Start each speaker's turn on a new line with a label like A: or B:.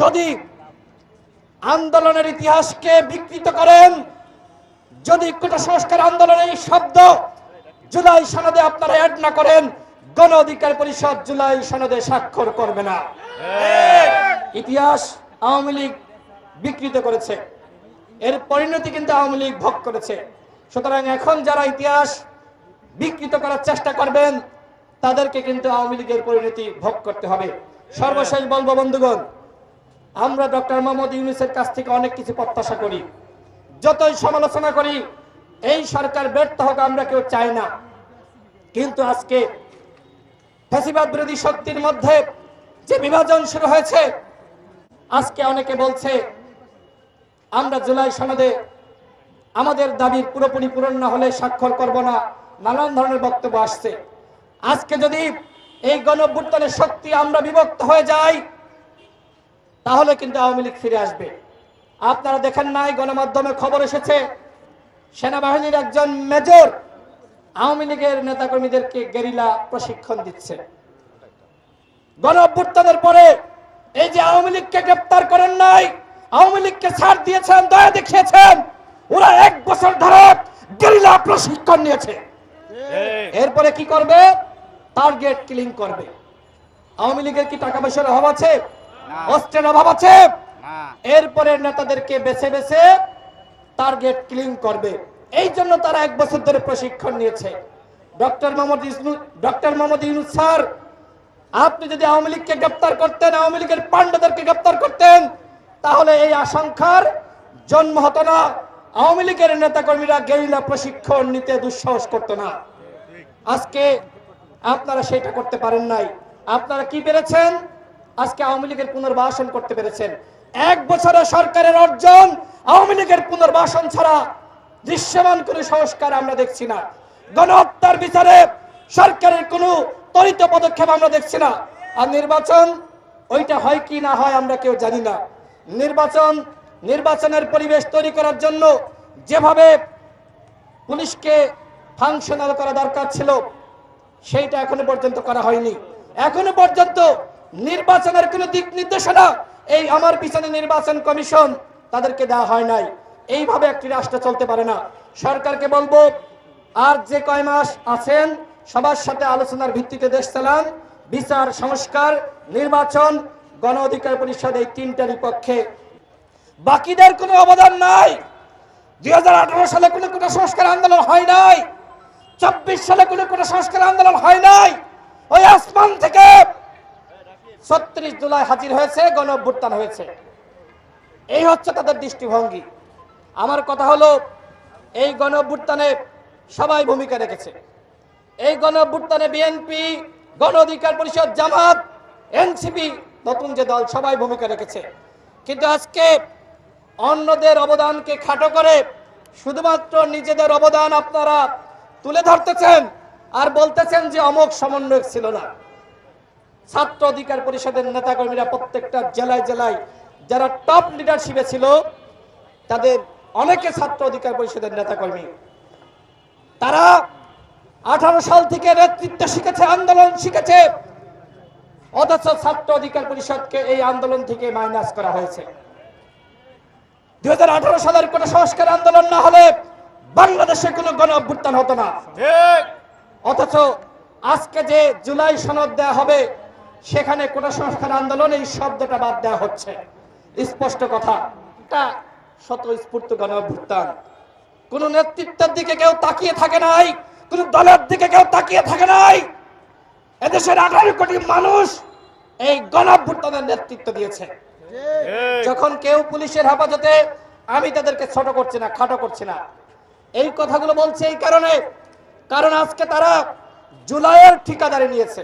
A: যদি আন্দোলনের ইতিহাসকে বিকৃত করেন, যদি কোটা সংস্কার আন্দোলনের এই শব্দ জুলাই সনদে আপনারা অ্যাড না করেন, গণ অধিকার পরিষদ জুলাই সনদে স্বাক্ষর করবে না। ইতিহাস আওয়ামী লীগ বিকৃত করেছে। এর পরিণতি কিন্তু আওয়ামী লীগ ভোগ করেছে। সুতরাং এখন যারা ইতিহাস বিকৃত করার চেষ্টা করবেন, তাদেরকে কিন্তু আওয়ামী লীগের পরিণতি ভোগ করতে হবে। সর্বশেষ বলব বন্ধুগণ আমরা ডক্টর মোহাম্মদ ইউনুসের কাছ থেকে অনেক কিছু প্রত্যাশা করি। যতই সমালোচনা করি, এই সরকার ব্যর্থ হোক, আমরা কেউ চাই না। কিন্তু আজকে ফ্যাসিবাদ বিরোধী শক্তির মধ্যে যে বিভাজন শুরু হয়েছে, আজকে অনেকে বলছে, আমরা জুলাই সনদে আমাদের দাবির পুরোপুরি পূরণ না হলে স্বাক্ষর করব না, নানান ধরনের বক্তব্য আসছে। আজকে যদি এই গণভ্যুত্থানের শক্তি আমরা বিভক্ত হয়ে যাই তাহলে কিন্তু আওয়ামী লীগ ফিরে আসবে। আপনারা দেখেন নাই, গণমাধ্যমে খবর এসেছে, সেনাবাহিনীর একজন মেজর আওয়ামী লীগের নেতাকর্মীদেরকে গেরিলা প্রশিক্ষণ দিচ্ছে। গণ অভ্যুত্থানের পরে এই যে আওয়ামী লীগকে গ্রেপ্তার করেন নাই, আওয়ামী লীগকে ছাড় দিয়েছেন, দয়া দেখিয়েছেন, ওরা এক বছর ধরে গেরিলা প্রশিক্ষণ নিয়েছে। এরপরে কি করবে? টার্গেট কিলিং করবে। আওয়ামী লীগের কি টাকা পয়সার অভাব আছে? অস্ত্রের অভাব আছে। এরপরে নেতাদেরকে বেছে বেছে টার্গেট ক্লিন করবে। এই জন্য তারা এক বছর ধরে প্রশিক্ষণ নিয়েছে। ডক্টর মোহাম্মদ ইসনু ডক্টর মোহাম্মদ ইউনুস স্যার আপনি যদি আওয়ামী লীগকে গ্রেপ্তার করতেন আওয়ামী লীগের পাণ্ডাদেরকে গ্রেপ্তার করতেন তাহলে এই আশঙ্কার জন্ম হতো না। আওয়ামী লীগের নেতাকর্মীরা গেরিলা প্রশিক্ষণ নিতে দুঃসাহস করতো না। আজকে আপনারা সেটা করতে পারেন নাই। আপনারা কি পেরেছেন? আজকে আওয়ামী লীগের পুনর্বাসন করতে পেরেছেন। এক বছরে সরকারের অর্জন আওয়ামী লীগের পুনর্বাসন ছাড়া দৃশ্যমান কোনো সংস্কার আমরা দেখছি না। গণহত্যার বিচারে সরকারের কোনো ত্বরিত পদক্ষেপ আমরা দেখছি না। আর নির্বাচন ওইটা হয় কি না হয় আমরা কেউ জানি না। নির্বাচন, নির্বাচনের পরিবেশ তৈরি করার জন্য যেভাবে পুলিশকে ফাংশনাল করা দরকার ছিল, সেইটা এখনও পর্যন্ত করা হয়নি। এখনও পর্যন্ত নির্বাচনের কোনো দিক নির্দেশনা এই আমার পিছনে নির্বাচন কমিশন তাদেরকে দেওয়া হয় নাই। এইভাবে একটি রাষ্ট্র চলতে পারে না। সরকারকে বলব, আর যে কয় মাস আছেন, সবার সাথে আলোচনার ভিত্তিতে দেশ চালান, বিচার, সংস্কার, নির্বাচন, গণ অধিকার পরিষদ এই তিনটারই পক্ষে বাকিদের কোনো অবদান নাই। দুই হাজার আঠারো সালে কোনো কোনো সংস্কার আন্দোলন হয় নাই। চব্বিশ সালে কোনো কোনো সংস্কার আন্দোলন হয় নাই। ওই আসমান থেকে ছত্রিশ জুলাই হাজির হয়েছে গণ অভ্যুত্থান হয়েছে। এই হচ্ছে তাদের দৃষ্টিভঙ্গি। আমার কথা হলো, এই গণ অভ্যুত্থানে সবাই ভূমিকা রেখেছে। এই গণ অভ্যুত্থানে বিএনপি, গণ অধিকার পরিষদ, জামাত, এনসিপি নতুন যে দল, সবাই ভূমিকা রেখেছে। কিন্তু আজকে অন্যদের অবদানকে খাটো করে শুধুমাত্র নিজেদের অবদান আপনারা তুলে ধরতেছেন আর বলতেছেন যে অমোক সমন্বয়ক ছিল না। ছাত্র অধিকার পরিষদের নেতাকর্মীরা প্রত্যেকটা জেলায় জেলায় যারা টপ লিডারশিপে ছিল তাদের অনেকে ছাত্র অধিকার পরিষদের নেতাকর্মী। তারা আঠারো সাল থেকে নেতৃত্ব শিখেছে আন্দোলন শিখেছে। অথচ ছাত্র অধিকার পরিষদকে এই আন্দোলন থেকে মাইনাস করা হয়েছে। দু হাজার আঠারো সালের কোন সংস্কার আন্দোলন না হলে বাংলাদেশে কোনো গণ অভ্যুত্থান হতো না। অথচ আজকে যে জুলাই সনদ দেয়া হবে সেখানে কোন সংস্কার আন্দোলন এই শব্দটা বাদ দেওয়া হচ্ছে। স্পষ্ট কথা এটা শত স্ফূর্ত কোন নেতৃত্বের দিকে কেউ তাকিয়ে থাকে নাই কোন দলের দিকে কেউ তাকিয়ে থাকে নাই। এদেশের আঠারো কোটি মানুষ এই গণ অভ্যুত্থানের নেতৃত্ব দিয়েছে। যখন কেউ পুলিশের হেফাজতে আমি তাদেরকে ছোট করছি না খাটো করছি না। এই কথাগুলো বলছে এই কারণে কারণ আজকে তারা জুলাইয়ের ঠিকাদারি নিয়েছে।